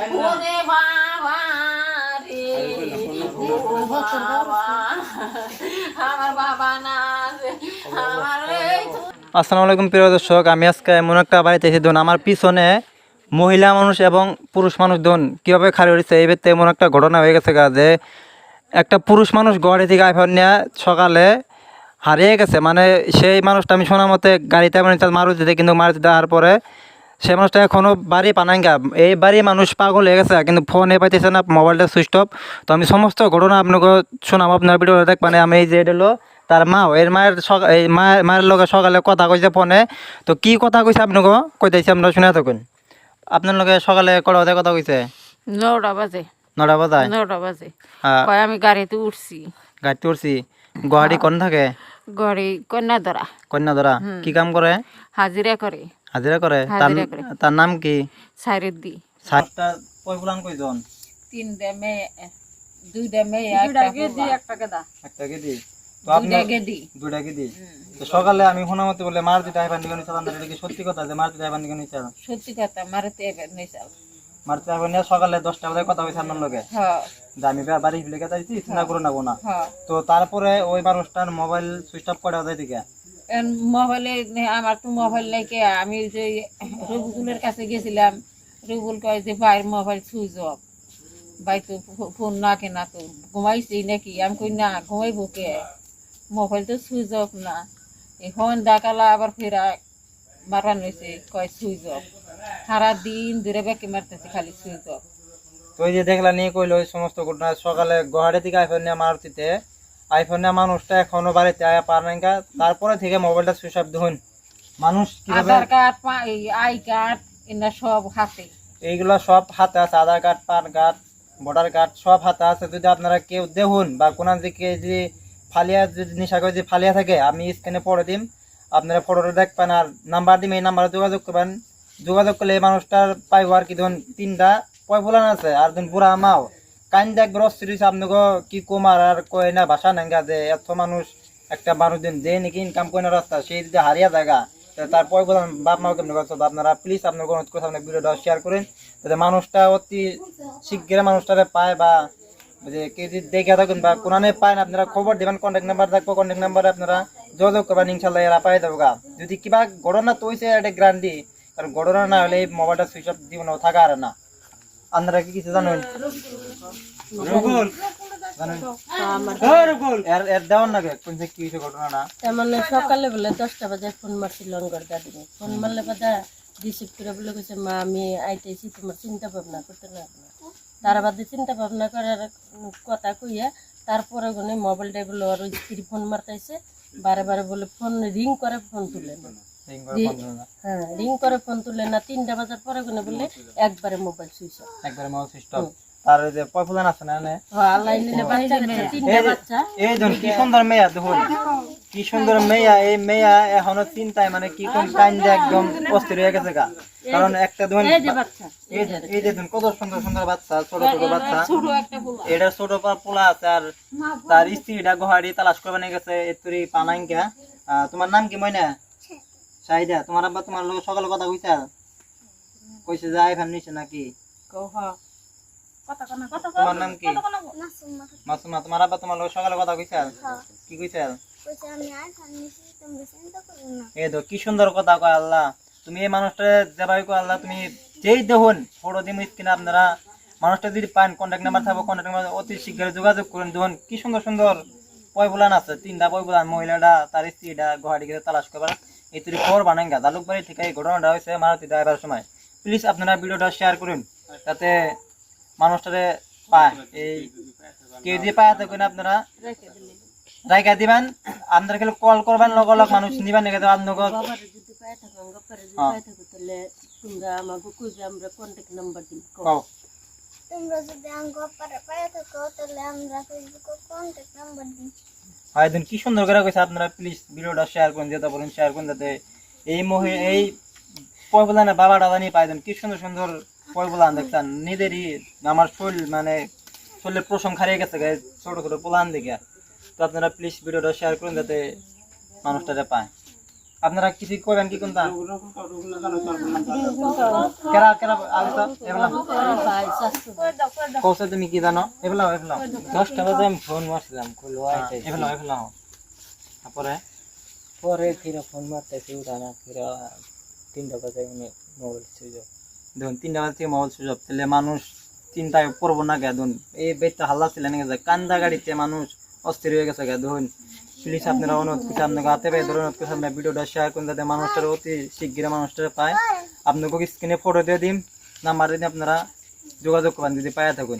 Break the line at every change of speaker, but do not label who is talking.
ওরে
আসসালামু আলাইকুম প্রিয় দর্শক, আমি আজকে এমন একটা বাড়িতে এসে ধরুন আমার পিছনে মহিলা মানুষ এবং পুরুষ মানুষ ধরুন কীভাবে খালি হয়েছে, এই বেতে এমন একটা ঘটনা হয়ে গেছে যে একটা পুরুষ মানুষ গড়ে থেকে আইফোন নিয়ে সকালে হারিয়ে গেছে। মানে সেই মানুষটা আমি শোনা মতে গাড়িতে মানে মারুতিতে কিন্তু মারুতিতে দেওয়ার পরে সেই মানুষটা এখনও বাড়ি পানাঙ্গা এই বাড়ি মানুষ পাগল হয়ে গেছে কিন্তু ফোনে পাইতেছে না মোবাইলটা সুইচ অফ তো আমি সমস্ত ঘটনা আপনাকে শোনাবো আপনার ভিডিও দেখ মানে আমি এই যে এটা হলো তার মাও এর মায়ের এই মায়ের মায়ের লগে সকালে কথা কইছে ফোনে তো কি কথা কইছে আপনাকে? কইতেছি আপনারা শুনে থাকুন। আপনার লগে সকালে বাজে কথা কইছে?
নটা বাজে।
নটা বাজায়?
নটা বাজে।
হ্যাঁ।
কয় আমি গাড়িতে উঠছি।
গাড়িতে উঠছি? গুয়াহাটি কোন থাকে?
গড়ি কন্যা ধরা
কন্যাধরা কি কাম করে?
হাজিরা করে।
হাজিরা করে? তার
হাজিরা করে।
তার নাম কি?
সাইরের দি
সাতটা পয়গুলান কইজন
তিনটা মেয়ে দুইটা মেয়ে একটা গেদি একটা গেদা।
একটা গেদি। তো
দুইটা গেদি।
দুইটা গেদি। তো সকালে আমি শোনা মতে বলে মারুতি ড্রাইভার নিয়ে এটা কি সত্যি কথা যে মারুতি ড্রাইভার নিয়ে নিচ্ছিলাম
সত্যি কথা মারতে
ড্রাইভার নিয়ে সকালে দশটা বাজে কথা হয়েছে আপনার লগে?
হ্যাঁ
যে আমি বা- বাড়ি গেছি চিন্তা করে নেব না তো তারপরে ওই মানুষটার মোবাইল সুইচ অফ করে দেয় দিকে।
মোবাইলে আমার তো মোবাইল নাই কে, আমি যে রবিকুলের কাছে গেছিলাম রবিকুল কয় যে, ভাইয়ের মোবাইল সুইচ অফ। ভাই তো ফোন না কেনা তো ঘুমাইছি নাকি? আমি কই, না, ঘুমাইবো কে? মোবাইল তো সুইচ অফ না। এখন ডাকালা আবার ফেরা মারান হয়েছে কয় সুইচ অফ। সারাদিন ধরে বেঁকে মারতেছে খালি সুইচ অফ।
তো যে দেখলা, নিয়ে কইলো সমস্ত ঘটনা, সকালে গুয়াহাটি থেকে আইফোন নিয়ে মারুতিতে আইফোন মানুষটা এখনও বাড়িতে আয়া পার নাই গা। তারপরে থেকে মোবাইলটা সুইচ অফ দেখুন। মানুষ কীভাবে
আধার কার্ড আই কার্ড এনা সব হাতে।
এইগুলো সব হাতে আছে। Aadhaar card PAN card voter card সব হাতে আছে। যদি আপনারা কেউ দেখুন বা কোন দিকে যদি ফালিয়া যদি নিশা করে যদি ফালিয়া থাকে আমি স্ক্রিনে পড়ে দিম। আপনারা ফটোটা দেখবেন আর নাম্বার দিম এই নাম্বারে যোগাযোগ করবেন। যোগাযোগ করলে এই মানুষটার পাইব আর কি ধরুন তিনটা পয় ফুলান আছে। আর ধরুন বুড়া মাও। কাইন দেখ গ্রস্তি রয়েছে আপনাকে কি কুমার আর কয় না ভাষা নাঙ্গা যে, এত মানুষ একটা মানুষ দিন যে নাকি ইনকাম করে না রাস্তা সেই যদি হারিয়া জায়গা তার পয় বলেন বাপ মাও কেমন আপনারা প্লিজ আপনার অনুরোধ করছে আপনার ভিডিওটা শেয়ার করেন, যাতে মানুষটা অতি শীঘ্র মানুষটারে পায় বা যে কেউ যদি দেখে থাকুন বা কোনানে পায় না, আপনারা খবর দেবেন কন্ট্যাক্ট নাম্বার থাকব কন্ট্যাক্ট নাম্বারে আপনারা যোগাযোগ করবেন ইনশাল্লাহ এরা পাই দেবো যদি কিবা ঘটনা তো হয়েছে একটা গ্যারান্টি কারণ ঘটনা না হলে এই মোবাইলটা সুইচ অফ দিব না, থাকা আর না। আপনারা কি কিছু জানেন
সকালে বলে দশটা বাজে ফোন মারছি লঙ্গর দাদি ফোন মারলে বাদা রিসিভ করে বলে গেছে মা আমি আইতেছি তোমার চিন্তা ভাবনা করতে না তার বাদে চিন্তা ভাবনা করার কথা কইয়া তারপরে ওখানে মোবাইলটা বলে ওর স্ত্রী ফোন মারতেছে বারে বারে বলে ফোন রিং করে ফোন তুলে না। হ্যাঁ রিং করে ফোন তুলে না তিনটা বাজার পরে ওখানে বলে একবারে মোবাইল সুইচ
একবারে মোবাইল সুইচ অফ তার ওই যে পয়ফুলান আছে না এনে?
আল্লাহ নিলে বাচ্চা তিনটা
এই যে-
বাচ্চা
এই দেখুন কি সুন্দর মেয়া দেখুন কি সুন্দর মেয়া এই মেয়া এখনও চিন্তায় মানে কি কোন টাইম দিয়ে একদম অস্থির হয়ে গেছে গা কারণ একটা দেখুন
এই যে বাচ্চা
এই যে এই যে দেখুন কত সুন্দর সুন্দর বাচ্চা ছোট ছোট বাচ্চা
ছোট একটা পোলা
এটা ছোট পোলা আছে আর তার স্ত্রীটা গোহাড়ি তালাশ করবে নিয়ে গেছে আহ, তোমার নাম কি ময়না সাইদা তোমার আব্বা তোমার লোক সকালে কথা কইছা? কইছে যে আইফান নিছে নাকি? তোমার নাম কি? মাসুমা। তোমার আব্বা তোমার লোক সকালে কথা কইছা? কি কইছা? এই তো কি সুন্দর কথা কয় আল্লাহ। তুমি এই মানুষটা যেভাবে কয় আল্লাহ তুমি যেই দেখুন ফটো দিম স্ক্রিনে আপনারা। মানুষটা যদি পান কন্ট্যাক্ট নাম্বার থাকব কন্ট্যাক্ট নাম্বার অতি শীঘ্র যোগাযোগ করুন। দেখুন কি সুন্দর সুন্দর পয় বুলান আছে। তিনটা পয় বুলান মহিলাটা তার স্ত্রীটা গুয়াহাটি গেছে তালাশ করবার। এই তুই খবর বানান গা দালুকবাড়ি থেকে এই ঘটনাটা হয়েছে মারুতি ড্রাইভার সময় প্লিজ আপনারা ভিডিওটা শেয়ার করুন যাতে মানুষটারে পায়। এই কেউ যদি পায় থাকুন আপনারা রাইকা দিবেন। আপনারা খালি কল করবেন লগ লগ মানুষ নিবেন নাকি আপনার
বাবারে যদি পায়ে থাকো গপ্পারে যদি পায়ে থাকো তাহলে তোমরা আমরা
যদি আঙ্গ পায়ে থাকো তাহলে আমরা ফেসবুকে কন্ট্যাক্ট নাম্বার দিই
দিন, কি সুন্দর করে কইছে আপনারা প্লিজ ভিডিওটা শেয়ার করুন যেতে বলুন শেয়ার করুন, যাতে এই মহি এই পয়বলানে বাবাটা জানি পাই দেন, কি সুন্দর সুন্দর পয়বলান দেখছেন। নিজেরই আমার শরীর মানে শরীরের প্রশম হারিয়ে গেছে ছোট ছোট পোলান দিকে তো আপনারা প্লিজ ভিডিওটা শেয়ার করুন, যাতে মানুষটা পায়। আপনারা কিছু করবেন কি কোনটা? কেরা কেরা আগে তো এবেলা কৌশল তুমি কি জানো? এবেলা এবেলা।
দশটা বাজে আমি ফোন মারছিলাম আইতেছি
এবেলা এবেলা। তারপরে?
পরে ফিরে ফোন মারতেছি উঠা না ফিরে তিনটা বাজে আমি মোবাইল সুইচ অফ।
দেখুন তিনটা বাজে থেকে মোবাইল সুযোগ তাহলে মানুষ চিন্তায় পড়ব না গে দেখুন। এই বেচটা হাল্লা ছিল না গেছে কান্দা গাড়িতে মানুষ অস্থির হয়ে গেছে গে দেখুন। প্লিজ আপনারা অনুরোধ করছি, আপনাকে হাতে পেয়ে ধরে অনুরোধ করছি আপনার ভিডিওটা শেয়ার করুন, যাতে মানুষটার অতি শীঘ্র মানুষটা পায়। আপনাকে স্ক্রিনে ফটো দিয়ে দিন নাম্বার দিন আপনারা যোগাযোগ করেন যদি পায়ে থাকুন।